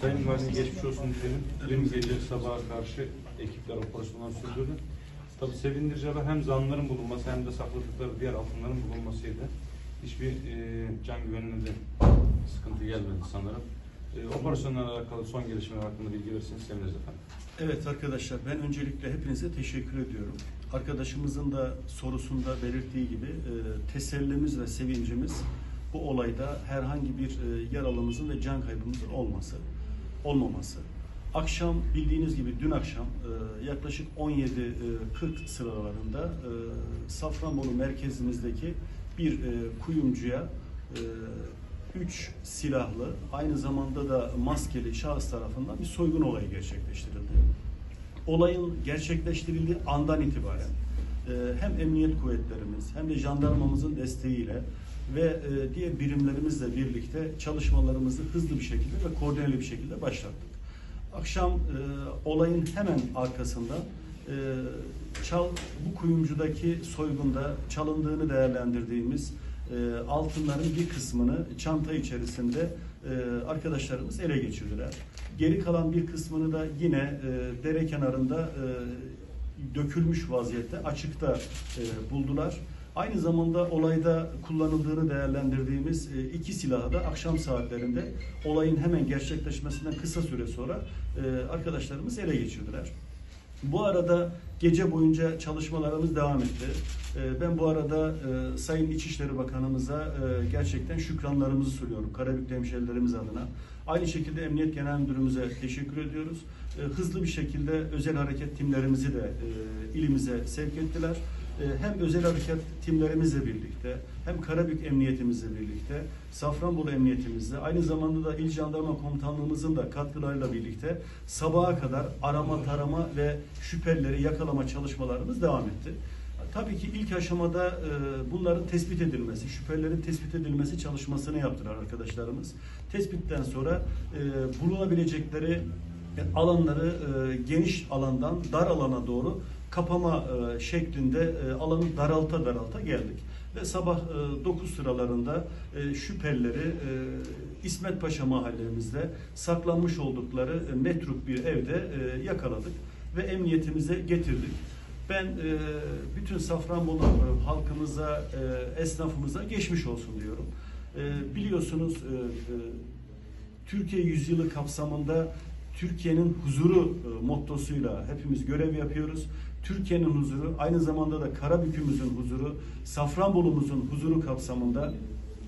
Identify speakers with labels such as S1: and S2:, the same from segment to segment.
S1: Sayın Valim geçmiş olsun diyelim. Dün gece sabaha karşı ekipler operasyonlar sürdürdü. Tabii sevindirici haber hem zanların bulunması hem de sakladıkları diğer altınların bulunmasıydı. Hiçbir e, can güvenliğine de sıkıntı gelmedi sanırım. E, operasyonlarla alakalı son gelişmeler hakkında bilgi verirseniz seviniriz efendim.
S2: Evet arkadaşlar ben öncelikle hepinize teşekkür ediyorum. Arkadaşımızın da sorusunda belirttiği gibi e, tesellimiz ve sevincimiz bu olayda herhangi bir e, yaralımızın ve can kaybımızın olması, olmaması. Akşam bildiğiniz gibi dün akşam e, yaklaşık 17.40 sıralarında e, Safranbolu merkezimizdeki bir e, kuyumcuya e, üç silahlı aynı zamanda da maskeli şahıs tarafından bir soygun olayı gerçekleştirildi. Olayın gerçekleştirildiği andan itibaren e, hem emniyet kuvvetlerimiz hem de jandarmamızın desteğiyle ve e, diğer birimlerimizle birlikte çalışmalarımızı hızlı bir şekilde ve koordineli bir şekilde başlattık. Akşam e, olayın hemen arkasında e, çal, bu kuyumcudaki soygunda çalındığını değerlendirdiğimiz e, altınların bir kısmını çanta içerisinde e, arkadaşlarımız ele geçirdiler. Geri kalan bir kısmını da yine e, dere kenarında e, dökülmüş vaziyette açıkta e, buldular. Aynı zamanda olayda kullanıldığını değerlendirdiğimiz e, iki silahı da akşam saatlerinde olayın hemen gerçekleşmesinden kısa süre sonra e, arkadaşlarımız ele geçirdiler. Bu arada gece boyunca çalışmalarımız devam etti. Ee, Ben bu arada e, Sayın İçişleri Bakanımıza e, gerçekten şükranlarımızı sunuyorum Karabük'te hemşehrilerimiz adına. Aynı şekilde Emniyet Genel Müdürümüze teşekkür ediyoruz. E, Hızlı bir şekilde özel hareket timlerimizi de e, ilimize sevk ettiler. E, Hem özel hareket timlerimizle birlikte hem Karabük Emniyetimizle birlikte Safranbolu Emniyetimizle aynı zamanda da İl Jandarma Komutanlığımızın da katkılarıyla birlikte sabaha kadar arama tarama ve şüphelileri yakalama çalışmalarımız devam etti. Tabii ki ilk aşamada e, bunların tespit edilmesi, şüphelilerin tespit edilmesi çalışmasını yaptılar arkadaşlarımız. Tespitten sonra e, bulunabilecekleri alanları e, geniş alandan dar alana doğru kapama e, şeklinde e, alanı daralta daralta geldik. Ve sabah e, 9 sıralarında e, şüphelileri e, İsmet Paşa mahallemizde saklanmış oldukları e, metruk bir evde e, yakaladık ve emniyetimize getirdik. Ben e, bütün Safranbolu e, halkımıza, e, esnafımıza geçmiş olsun diyorum. E, biliyorsunuz e, e, Türkiye Yüzyılı kapsamında Türkiye'nin huzuru e, mottosuyla hepimiz görev yapıyoruz. Türkiye'nin huzuru, aynı zamanda da Karabük'ümüzün huzuru, Safranbolu'muzun huzuru kapsamında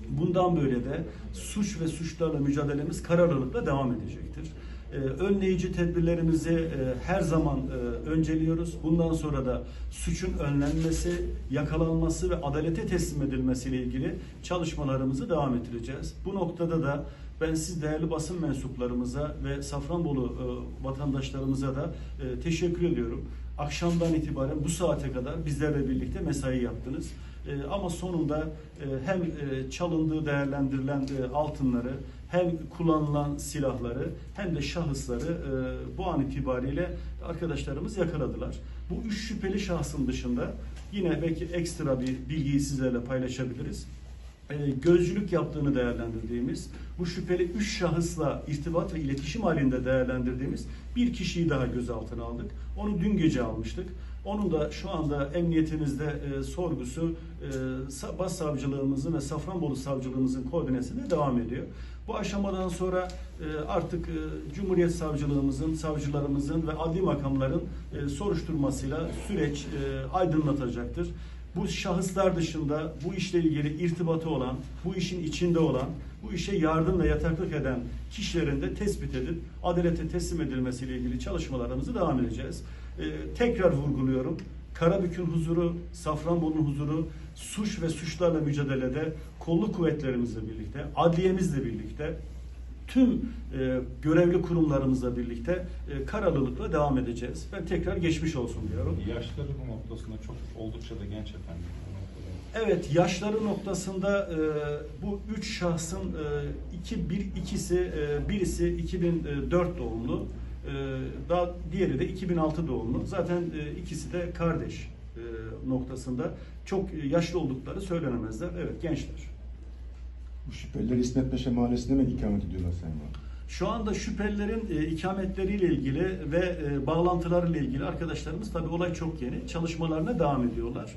S2: bundan böyle de suç ve suçlarla mücadelemiz kararlılıkla devam edecektir. Ee, önleyici tedbirlerimizi e, her zaman e, önceliyoruz. Bundan sonra da suçun önlenmesi, yakalanması ve adalete teslim edilmesiyle ilgili çalışmalarımızı devam ettireceğiz. Bu noktada da ben siz değerli basın mensuplarımıza ve Safranbolu e, vatandaşlarımıza da e, teşekkür ediyorum. Akşamdan itibaren bu saate kadar bizlerle birlikte mesai yaptınız. E, ama sonunda e, hem e, çalındığı değerlendirilen e, altınları hem kullanılan silahları hem de şahısları e, bu an itibariyle arkadaşlarımız yakaladılar. Bu üç şüpheli şahsın dışında yine belki ekstra bir bilgiyi sizlerle paylaşabiliriz gözcülük yaptığını değerlendirdiğimiz, bu şüpheli üç şahısla irtibat ve iletişim halinde değerlendirdiğimiz bir kişiyi daha gözaltına aldık. Onu dün gece almıştık. Onun da şu anda emniyetimizde e, sorgusu e, Başsavcılığımızın ve Safranbolu Savcılığımızın koordinesinde devam ediyor. Bu aşamadan sonra e, artık e, Cumhuriyet Savcılığımızın, savcılarımızın ve adli makamların e, soruşturmasıyla süreç e, aydınlatacaktır bu şahıslar dışında bu işle ilgili irtibatı olan, bu işin içinde olan, bu işe yardım ve yataklık eden kişilerin de tespit edip adalete teslim edilmesiyle ilgili çalışmalarımızı devam edeceğiz. Ee, tekrar vurguluyorum. Karabük'ün huzuru, Safranbolu'nun huzuru, suç ve suçlarla mücadelede kolluk kuvvetlerimizle birlikte, adliyemizle birlikte tüm e, görevli kurumlarımızla birlikte e, kararlılıkla devam edeceğiz. Ben tekrar geçmiş olsun diyorum.
S1: Yaşları bu noktasında çok oldukça da genç efendim.
S2: Evet yaşları noktasında e, bu üç şahsın e, iki bir ikisi e, birisi 2004 doğumlu e, daha diğeri de 2006 doğumlu. Zaten e, ikisi de kardeş e, noktasında çok yaşlı oldukları söylenemezler. Evet gençler.
S3: Bu şüpheliler İsmet Paşa Mahallesi'nde mi ikamet ediyorlar Sayın Valim?
S2: Şu anda şüphelilerin e, ikametleriyle ilgili ve e, bağlantılarıyla ilgili arkadaşlarımız tabii olay çok yeni. Çalışmalarına devam ediyorlar.